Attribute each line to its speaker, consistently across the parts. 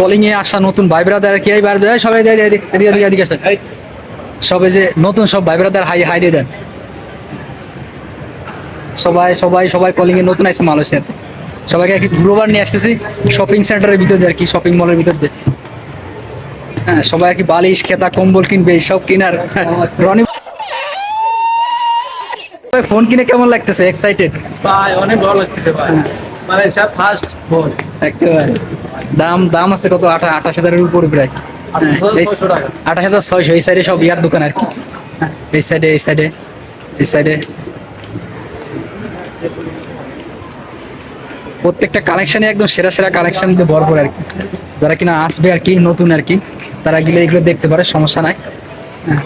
Speaker 1: Calling এ আসা নতুন ভাই ব্রাদার কি ভাই ব্রাদার সবাই দিয়ে দিয়ে দিয়ে দিয়ে দিয়ে সবে যে নতুন সব ভাই ব্রাদার হাই হাই দিয়ে দেন। সবাই সবাই সবাই কলিং এ নতুন আছে মালয়েশিয়াতে। সবাইকে কি গ্লোবার নিয়ে আসতেছি শপিং সেন্টারের ভিতর দিয়ে আর কি শপিং মলের ভিতর দিয়ে। হ্যাঁ সবাই আর কি বালিশ খেতা কম্বল কিনবে সব কিনার। রনি ভাই ফোন কিনে কেমন লাগতেছে? এক্সাইটেড
Speaker 2: ভাই অনেক ভালো লাগতেছে ভাই। মানে সব ফার্স্ট ফোন
Speaker 1: একেবারে। দাম দাম আছে কত? আটা আঠাশ হাজারের উপরে প্রায়। আঠাশ হাজার ছয়শো এই সাইডে সব ইয়ার দোকান আর কি। এই সাইডে এই সাইডে এই সাইডে। প্রত্যেকটা কালেকশনে একদম সেরা সেরা কালেকশন দিয়ে ভরপুর আর কি। যারা কিনা আসবে আর কি নতুন আর কি তারা গেলে এগুলো দেখতে পারে সমস্যা নাই। হ্যাঁ।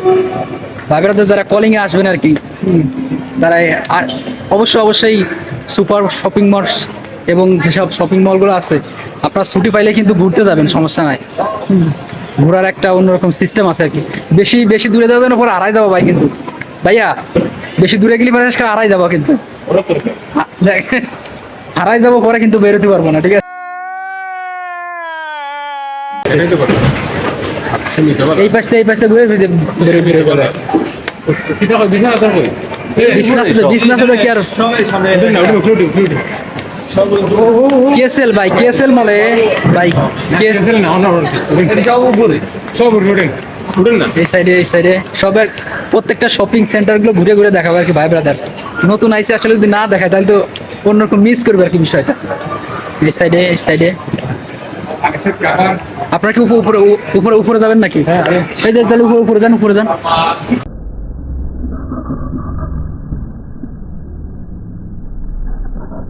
Speaker 1: যারা কলিং এ আসবেন আর কি তারা অবশ্যই অবশ্যই সুপার শপিং মল এবং যেসব শপিং মলগুলো আছে আপনার ছুটি পাইলে কিন্তু ঘুরতে যাবেন সমস্যা নাই। ঘোরার একটা অন্যরকম সিস্টেম আছে আর কি। বেশি বেশি দূরে যাওয়ার জন্য পরে আড়াই যাব ভাই কিন্তু। ভাইয়া বেশি দূরে গেলে পরে আড়াই যাব কিন্তু। আড়াই যাব পরে কিন্তু বেরোতে পারব না ঠিক আছে? এই পাশটা এই পাশটা ঘুরে ঘুরে বেরো বেরো যাবে বিছনাতে বিছনাতে কি আর
Speaker 2: সবাই সামনে
Speaker 1: কেসেল ভাই কেসেল মলে ভাই কেসেল না না সব উপরে। সব উপরে এই সাইডে এই সাইডে সবের প্রত্যেকটা শপিং সেন্টারগুলো ঘুরে ঘুরে দেখাবো আর কি ভাই ব্রাদার নতুন আইসে আসলে যদি না দেখায় তাহলে তো অন্যরকম মিস করবে আর কি বিষয়টা। এই সাইডে এই সাইডে আপনারা কি উপরে উপরে উপরে উপরে যাবেন নাকি? এই যে তাহলে উপরে উপরে যান উপরে যান
Speaker 2: হে তিন তালা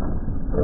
Speaker 2: দাম মনে হয় ভাই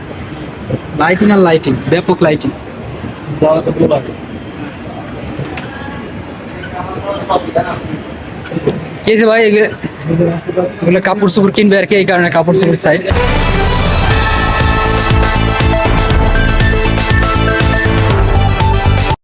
Speaker 1: লাইটিং আর লাইটিং ব্যাপক লাইটিং কে ভাই? এগুলো কাপড় চোপড় কিনবে আর কি, এই কারণে কাপড় চোপড় সাইড